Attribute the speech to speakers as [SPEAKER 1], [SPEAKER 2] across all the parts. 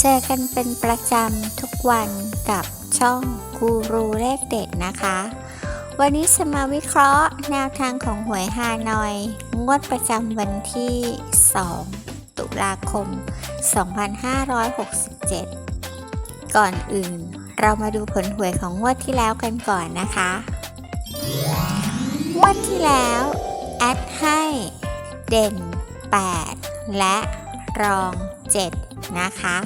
[SPEAKER 1] เจอกันเป็นประจำทุกวันกับช่องกูรูเลขเด็ดนะคะ วันนี้จะมาวิเคราะห์แนวทางของหวยฮานอย งวดประจำวันที่ 2 ตุลาคม 2567 ก่อนอื่น เรามาดูผลหวยของงวดที่แล้วกันก่อนนะคะ งวดที่แล้ว แอดให้ เด่น 8 และรอง 7 นะคะ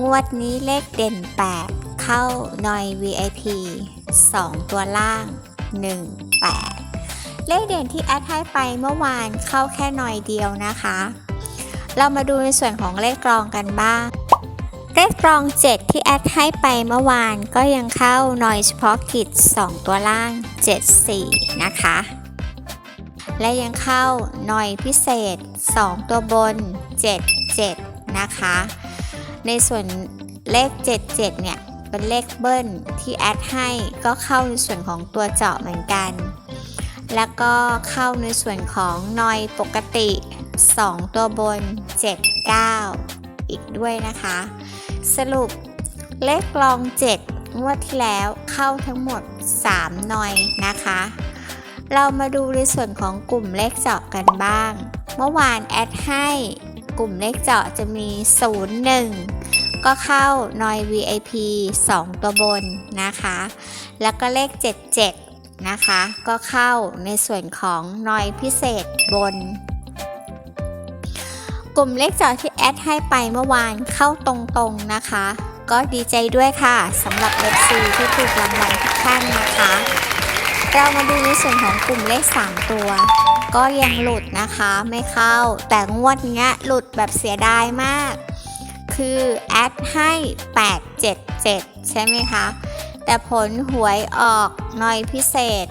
[SPEAKER 1] งวดนี้เลขเด่น 8 เข้าหน่อย VIP 2 ตัวล่าง 1 8 เลขเด่นที่แอดให้ไปเมื่อวานเข้าแค่หน่อยเดียวนะคะ เรามาดูในส่วนของเลขกรองกันบ้างเลขกรอง 7 ที่แอดให้ไปเมื่อวานก็ยังเข้าหน่อยเฉพาะกิจ 2 ตัวล่าง 74 นะคะ และยังเข้าหน่อยพิเศษ 2 ตัวบน 77 นะคะ ในส่วนเลข 77 เนี่ย เป็นเลขเบิ้ลที่แอดให้ก็เข้าในส่วนของตัวเจาะเหมือนกัน แล้วก็เข้าในส่วนของนอยปกติ 2 ตัวบน 79 อีกด้วยนะคะ สรุปเลขรอง 7 งวดที่แล้วเข้าทั้งหมด 3 นอยนะคะเรามาดูในส่วนของกลุ่มเลขเจาะกันบ้าง เมื่อวานแอดให้ กลุ่มเลขเจาะจะมี 01 ก็เข้านอย VIP 2 ตัวบนนะคะ แล้วก็เลข 77 นะคะ ก็เข้าในส่วนของนอยพิเศษบน กลุ่มเลขเจาะที่แอดให้ไปเมื่อวานเข้าตรงๆนะคะ ก็ดีใจด้วยค่ะสำหรับ FC ที่ถูกรางวัลทุกท่านนะคะ เรามาดูในส่วนของกลุ่มเลข 3 ตัว ก็ยังหลุดนะคะไม่เข้า แต่งวดเนี้ยหลุดแบบเสียดายมาก คือแอดให้ 877 ใช่ไหมคะ แต่ผลหวยออกหน่อยพิเศษ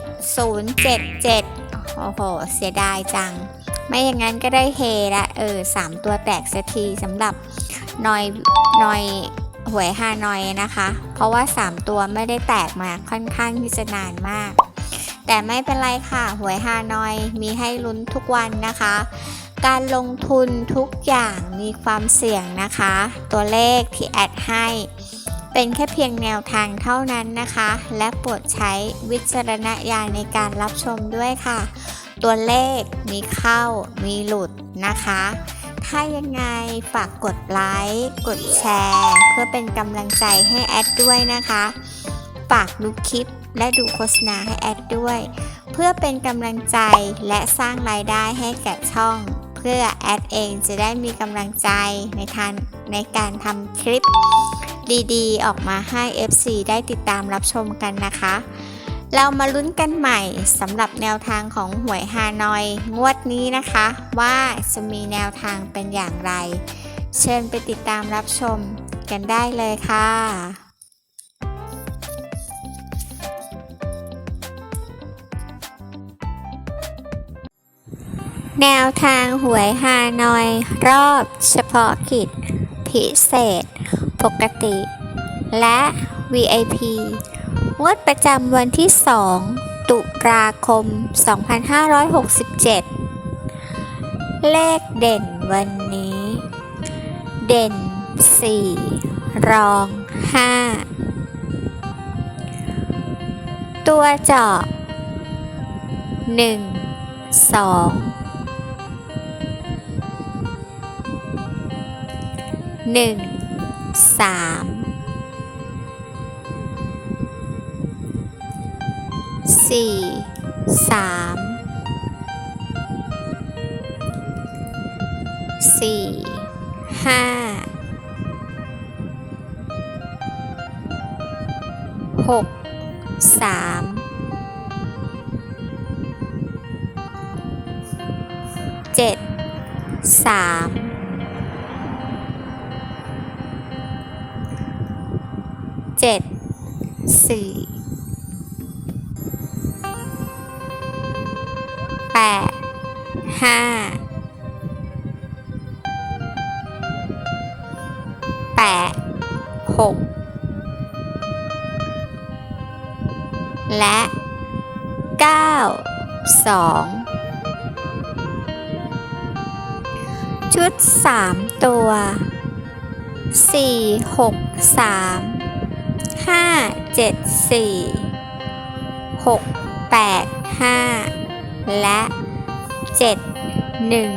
[SPEAKER 1] 077 โอ้โห เสียดายจัง ไม่อย่างนั้นก็ได้เฮละเออสามตัวแตกสักทีสำหรับหน่อยหน่อยหวยฮานอยนะคะ เพราะว่า 3 ตัวไม่ได้แตกมาค่อนข้างที่จะนานมาก แต่ไม่เป็นไรค่ะ หวยฮานอยมีให้ลุ้นทุกวันนะคะ การลงทุนทุกอย่างมีความเสี่ยงนะคะ ตัวเลขที่แอดให้ เป็นแค่เพียงแนวทางเท่านั้นนะคะ และโปรดใช้วิจารณญาณในการรับชมด้วยค่ะ ตัวเลขมีเข้ามีหลุดนะคะถ้ายังไงฝากกดไลค์ กดแชร์ เพื่อเป็นกำลังใจให้แอดด้วยนะคะ ฝากดูคลิป และดูโฆษณาให้แอดด้วย เพื่อเป็นกำลังใจและสร้างรายได้ให้แก่ช่อง เพื่อแอดเองจะได้มีกำลังใจในทานในการทำคลิปดีๆ ออกมาให้ FC ได้ติดตามรับชมกันนะคะ เรามาลุ้นกันใหม่สำหรับแนวทางของหวยฮานอย งวดนี้นะคะ ว่าจะมีแนวทางเป็นอย่างไร เชิญไปติดตามรับชมกันได้เลยค่ะ แนวทางหวยฮานอย รอบเฉพาะกิจ พิเศษ ปกติ และ VIP งวดประจำวันที่ 2 ตุลาคม 2567 เลขเด่นวันนี้ เด่น 4 รอง 5 ตัวเจาะ 1 2 1 3สี่สามสี่ห้าหกสามเจ็ดสาม เจ็ดสี่แปดห้าแปดหกและเก้าสองชุดสามตัวสี่หกสาม ห้าเจ็ดสี่หกแปดห้าและเจ็ดหนึ่ง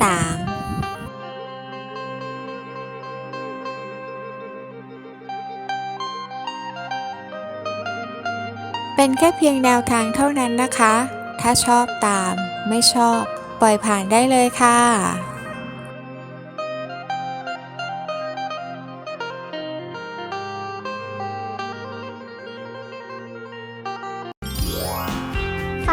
[SPEAKER 1] สามเป็นแค่เพียงแนวทางเท่านั้นนะคะ ถ้าชอบตาม ไม่ชอบ ปล่อยผ่านได้เลยค่ะ